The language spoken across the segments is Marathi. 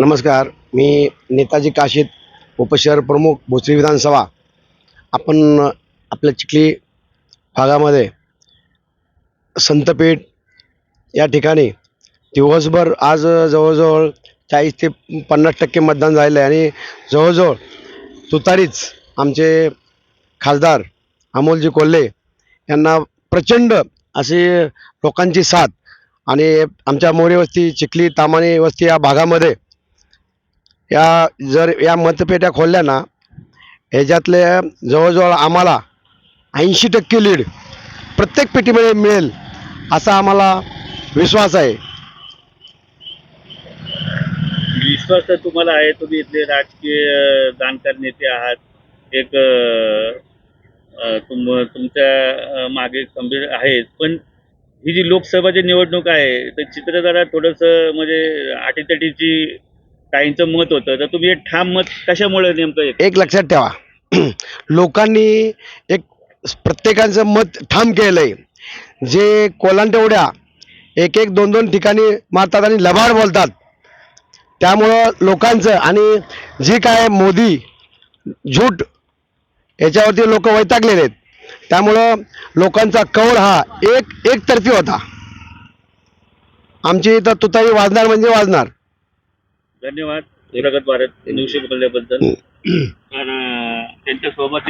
नमस्कार मी नेताजी काशीद उपशहर प्रमुख भोसरी विधानसभा. आपण आपल्या चिखली भागामध्ये संतपेठ या ठिकाणी दिवसभर आज जवळजवळ चाळीस ते पन्नास टक्के मतदान झालेलं आहे आणि जवळजवळ तुतारीच आमचे खासदार अमोलजी कोल्हे यांना प्रचंड अशी लोकांची साथ आणि आमच्या मोरे वस्ती चिखली तामाणी वस्ती या भागामध्ये या जर या मतपेट्या खोलल्या ना ह्याच्यातले जवळजवळ आम्हाला ऐंशी टक्के लीड प्रत्येक पेटीमध्ये मिळेल असा आम्हाला विश्वास आहे. विश्वास तर तुम्हाला आहे तुम्ही इथले राजकीय जाणकार नेते आहात. एक तुम तुमच्या मागे खंबीर आहेत. पण ही जी लोकसभाची निवडणूक आहे तर चित्र जरा थोडंसं म्हणजे आटीतटीची काहींचं मत होतं. तर तुम्ही हे ठाम मत कशामुळे नेमकं एक एक लक्षात ठेवा. लोकांनी एक प्रत्येकाचं मत ठाम केलं आहे जे कोलांटेवड्या एक एक दोन दोन ठिकाणी मारतात आणि लबाड बोलतात. त्यामुळं लोकांचं आणि जी काय मोदी झूट याच्यावरती लोक वैतागलेले आहेत. त्यामुळं लोकांचा कौल हा एक एकतर्फी होता. आमची इथं तुतारी वाजणार म्हणजे वाजणार. धन्यवाद प्रगत भारत तर अ, त्यांच्यासोबत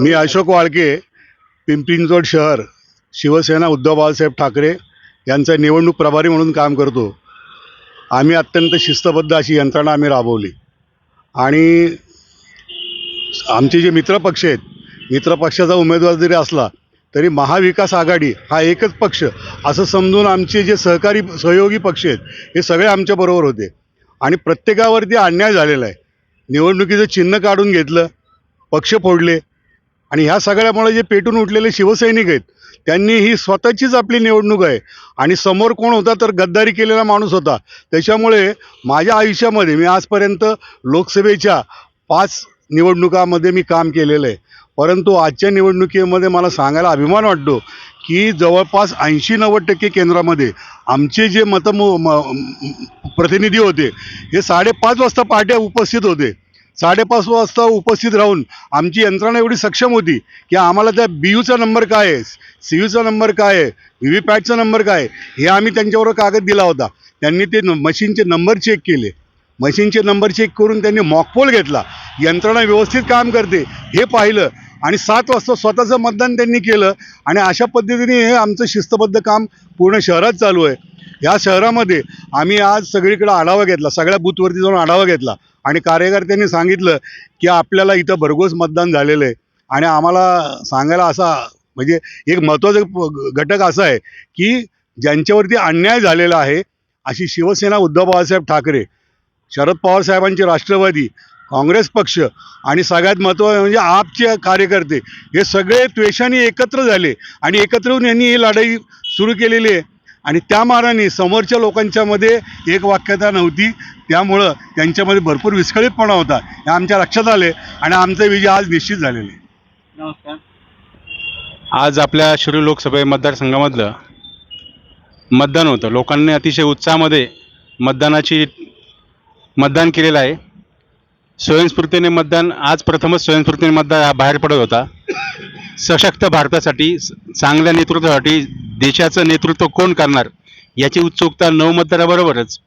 मी अशोक वाळके पिंपरी चिंचवड शहर शिवसेना उद्धव बाळासाहेब ठाकरे यांचा निवडणूक प्रभारी म्हणून काम करतो. आम्ही अत्यंत शिस्तबद्ध अशी यंत्रणा आम्ही राबवली. आणि आमचे जे मित्रपक्ष आहेत मित्रपक्षाचा उमेदवार जरी असला तरी महाविकास आघाडी हा एकच पक्ष. असं समजून आमचे जे सहकारी सहयोगी पक्ष आहेत हे सगळे आमच्याबरोबर होते. आणि प्रत्येकावरती अन्याय झालेला आहे. निवडणुकीचं चिन्ह काढून घेतलं पक्ष फोडले. आणि ह्या सगळ्यामुळे जे पेटून उठलेले शिवसैनिक आहेत त्यांनी ही स्वतःचीच आपली निवडणूक आहे. आणि समोर कोण होता तर गद्दारी केलेला माणूस होता. त्याच्यामुळे माझ्या आयुष्यामध्ये मी आजपर्यंत लोकसभेच्या पाच निवडणुकामध्ये मी काम केलेलं आहे. परंतु आजच्या निवडणुकीमध्ये मला सांगायला अभिमान वाटतो की जवळपास ऐंशी नव्वद टक्के केंद्रामध्ये आमचे जे मत प्रतिनिधी होते हे साडेपाच वाजता पहाटे उपस्थित होते. साडेपाच वाजता उपस्थित राहून आमची यंत्रणा एवढी सक्षम होती की आम्हाला त्या बी यूचा नंबर काय आहे सी यूचा नंबर काय आहे व्ही व्ही पॅटचा नंबर काय आहे हे आम्ही त्यांच्यावर कागद दिला होता. त्यांनी ते मशीनचे नंबर चेक केले. मशीनचे नंबर चेक करून त्यांनी मॉकपोल घेतला. यंत्रणा व्यवस्थित काम करते. हे पाहिलं आणि सात वाजता स्वतःचं मतदान त्यांनी केलं. आणि अशा पद्धतीने हे आमचं शिस्तबद्ध काम पूर्ण शहरात चालू आहे. या शहरामध्ये आम्ही आज सगळीकडे आढावा घेतला. सगळ्या बूथवरती जाऊन आढावा घेतला. आणि कार्यकर्त्यांनी सांगितलं की आपल्याला इथं भरघोस मतदान झालेलं आहे. आणि आम्हाला सांगायला असा म्हणजे एक महत्त्वाचा घटक असा आहे की ज्यांच्यावरती अन्याय झालेला आहे अशी शिवसेना उद्धव बाळासाहेब ठाकरे शरद पवार साहेबांचे राष्ट्रवादी काँग्रेस पक्ष आणि सगळ्यात महत्त्वाचे म्हणजे आपचे कार्यकर्ते हे सगळे द्वेषाने एकत्र झाले आणि एकत्र येऊन यांनी ही लढाई सुरू केलेली आहे. आणि त्या मानाने समोरच्या लोकांच्यामध्ये एक वाक्यता नव्हती त्यामुळं त्यांच्यामध्ये भरपूर विस्कळीतपणा होता. हे आमच्या लक्षात आले आणि आमचा विजय आज निश्चित झालेला आहे. नमस्कार. आज आपल्या शिरूर लोकसभा मतदारसंघामधलं मतदान होतं. लोकांनी अतिशय उत्साहामध्ये मतदानाची मतदान केलेलं आहे. स्वयंस्फूर्तीने मतदान आज प्रथमच स्वयंस्फूर्तीने मतदान हा बाहेर पडत होता. सशक्त भारतासाठी चांगल्या नेतृत्वासाठी देशाचं नेतृत्व कोण करणार याची उत्सुकता नऊ मतदाराबरोबरच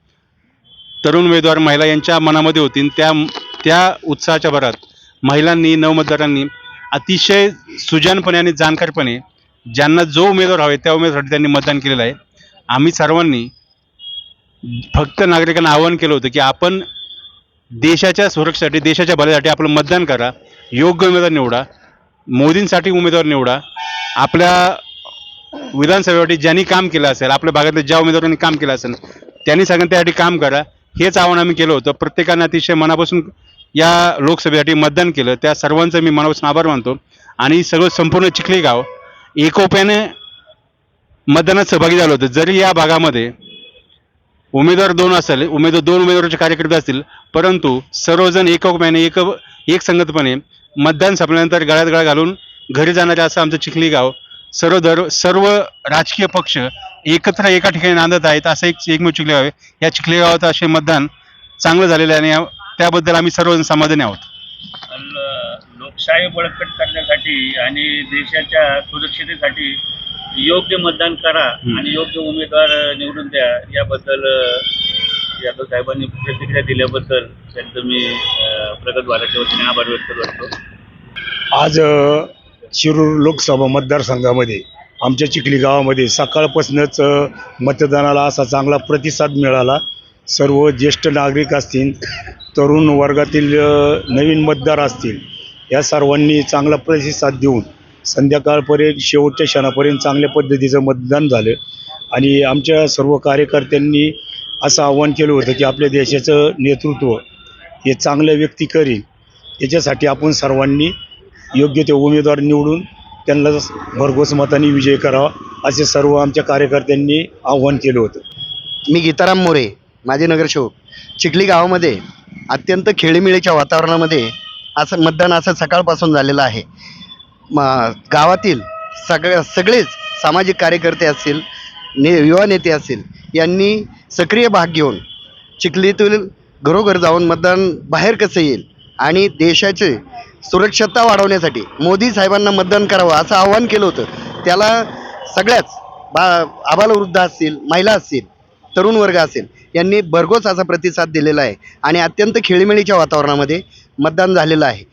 तरुण उमेदवार महिला यांच्या मनामध्ये होती. त्या त्या उत्साहाच्या भरात महिलांनी नऊ मतदारांनी अतिशय सुजानपणे आणि जाणकारपणे ज्यांना जो उमेदवार हवे त्या उमेदवारासाठी त्यांनी मतदान केलेलं आहे. आम्ही सर्वांनी फक्त नागरिकांना आवाहन केलं होतं की आपण देशाच्या सुरक्षेसाठी देशाच्या भल्यासाठी आपलं मतदान करा योग्य उमेदवार निवडा मोदींसाठी उमेदवार निवडा. आपल्या विधानसभेसाठी ज्यांनी काम केलं असेल आपल्या भागातल्या ज्या उमेदवारांनी काम केलं असेल त्यांनी सगळ्यांनी त्यासाठी काम करा. हेच आव्हान आम्ही केलं होतं. प्रत्येकानं अतिशय मनापासून या लोकसभेसाठी मतदान केलं. त्या सर्वांचं मी मनापासून आभार मानतो. आणि सगळं संपूर्ण चिखली गाव एकोप्याने मतदानात सहभागी झालं होतं. जरी या भागामध्ये उमेदवार दोन असेल उमेदवार दोन उमेदवाराचे कार्यकर्ते असतील परंतु सर्वजण एकोप्याने एक एक संगतपणे मतदान संपल्यानंतर गळ्यात गळा घालून घरी जाणारे असं आमचं चिखली गाव सर्व दर सर्व राजकीय पक्ष एकत्र एका ठिकाणी नांदत आहेत असं एक एकमेव चिखली गाव आहे. या चिखली गावात असे मतदान चांगलं झालेलं आहे आणि त्याबद्दल आम्ही सर्वजण समाधानी आहोत. लोकशाही बळकट करण्यासाठी आणि देशाच्या सुरक्षितेसाठी योग्य मतदान करा. आणि योग्य उमेदवार निवडून द्या याबद्दल यादव साहेबांनी प्रतिक्रिया दिल्याबद्दल त्यांचं मी प्रगत भारतच्या वतीने आभार व्यक्त करतो आज शिरूर लोकसभा मतदारसंघामध्ये आमच्या चिखली गावामध्ये सकाळपासूनच मतदानाला असा चांगला प्रतिसाद मिळाला सर्व ज्येष्ठ नागरिक असतील तरुण वर्गातील नवीन मतदार असतील या सर्वांनी चांगला प्रतिसाद देऊन संध्याकाळपर्यंत शेवटच्या क्षणापर्यंत चांगल्या पद्धतीचं मतदान झालं. आणि आमच्या सर्व कार्यकर्त्यांनी असं आव्हान केलं होतं की आपल्या देशाचं नेतृत्व हे चांगल्या व्यक्ती करील. याच्यासाठी आपण सर्वांनी योग्य ते उमेदवार निवडून त्यांना भरघोस मताने विजय करावा असे सर्व आमच्या कार्यकर्त्यांनी आव्हान केलं होतं. मी गीताराम मोरे माझे नगरसेवक. चिखली गावामध्ये अत्यंत खेळीमेळीच्या वातावरणामध्ये असं मतदान असं सकाळपासून झालेलं आहे. म गावातील सगळ्या सगळेच सामाजिक कार्यकर्ते असतील ने युवा नेते असतील यांनी सक्रिय भाग घेऊन चिखलीतील घरोघर जाऊन मतदान बाहेर कसं येईल आणि देशाचे सुरक्षता वाढवण्यासाठी मोदी साहेबांना मतदान करावं असं आव्हान केलं होतं. त्याला सगळ्याच बा आबालवृद्ध असतील महिला असतील तरुण वर्ग असेल यांनी भरघोस असा प्रतिसाद दिलेला आहे. आणि अत्यंत खेळीमेळीच्या वातावरणामध्ये मतदान झालेलं आहे.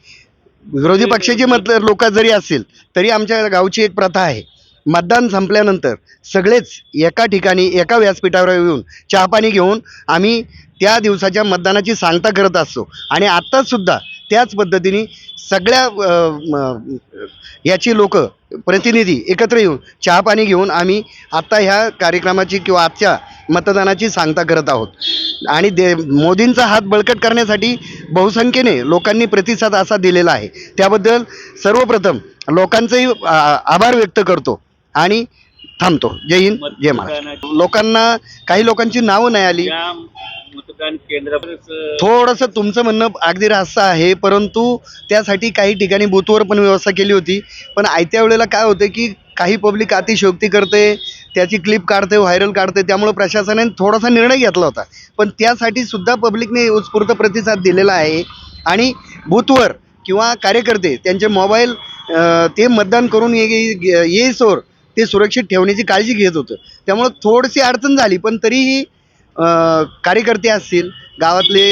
विरोधी पक्षाचे मत लोक जरी असतील तरी आमच्या गावची एक प्रथा आहे. मतदान संपल्यानंतर सगळेच एका ठिकाणी एका व्यासपीठावर येऊन चहापाणी घेऊन आम्ही त्या दिवसाच्या मतदानाची सांगता करत असतो. आणि आत्ताचसुद्धा त्याच पद्धतीने सगळ्या याची लोक प्रतिनिधी एकत्र येऊन चहापाणी घेऊन आम्ही आत्ता ह्या कार्यक्रमाची किंवा आजच्या मतदानाची सांगता करत आहोत. आणि दे मोदींचा हात बळकट करण्यासाठी बहुसंख्येने लोकांनी प्रतिसाद असा दिलेला आहे. त्याबद्दल सर्वप्रथम लोकांचेही आभार व्यक्त करतो आणि थांबतो. जय हिंद जय महाराष्ट्र. लोकांना काही लोकांची नावं नाही आली. मतदान केंद्रावर थोडंसं तुमचं म्हणणं अगदी रास्त आहे परंतु त्यासाठी काही ठिकाणी बूथवर पण व्यवस्था केली होती. पण आयत्या वेळेला काय होतं की काही पब्लिक अतिशयोक्ती करते त्याची क्लिप काढते व्हायरल काढते त्यामुळे प्रशासनाने थोडासा निर्णय घेतला होता. पण त्यासाठी सुद्धा पब्लिकने उत्स्फूर्त प्रतिसाद दिलेला आहे. आणि बूथवर किंवा कार्यकर्ते त्यांचे मोबाईल ते मतदान करून ये येईसोर ते सुरक्षित ठेवण्याची काळजी घेत होतं. त्यामुळं थोडीशी अडचण झाली पण तरीही कार्यकर्ते असतील गावातले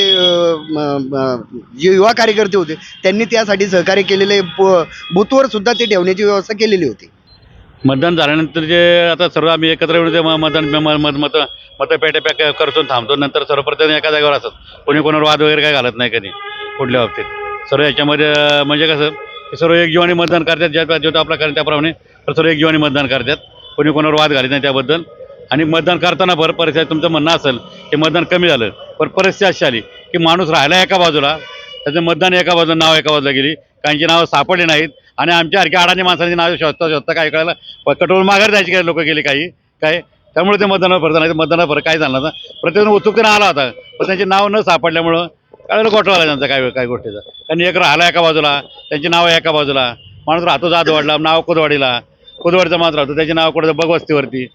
जे युवा कार्यकर्ते होते त्यांनी त्यासाठी सहकार्य केलेले ब- सुद्धा ते ठेवण्याची व्यवस्था केलेली होती. मतदान झाल्यानंतर जे आता सर्व आम्ही एकत्र येऊन ते म- मतदान म- मत मत मतपेट्या पॅक करतो थांबतो. नंतर सर्वप्रथम एका जागेवर असतात कोणी कोणावर वाद वगैरे काय घालत नाही कधी कुठल्या बाबतीत. सर्व याच्यामध्ये म्हणजे कसं की सर्व एक जीवाने मतदान करतात ज्या जो आपला कारण त्याप्रमाणे तर सर्व एक जीवाने मतदान करतात. कोणी कोणावर वाद घालत नाही त्याबद्दल. आणि मतदान करताना बरं परिस्थिती तुमचं म्हणणं असेल की मतदान कमी झालं पण परिस्थिती अशी आली की माणूस राहिला एका बाजूला त्याचं मतदान एका बाजूला नाव एका बाजूला गेली काहींची नावं सापडली नाहीत. आणि आमच्या सारख्या अडाणी माणसांची नावं शोधता शोधता काय कळायला प- कटोल माघार जायची काही लोक गेली काही? काय? त्यामुळे ते मतदानावर फरक नाही मतदानावर फरक काय झाला ना प्रत्येकजण उत्सुकतेने आला होता पण त्यांचे नाव न सापडल्यामुळं कळलं आला त्यांचा काय काय गोष्टीचा. कारण एक राहिला एका बाजूला त्यांची नावं एका बाजूला. माणूस राहतो जाधवाडला नाव कुदवाडीला. कुदवाडीचा माणूस राहतो त्याचे नाव कुठं? बगवस्तीवरती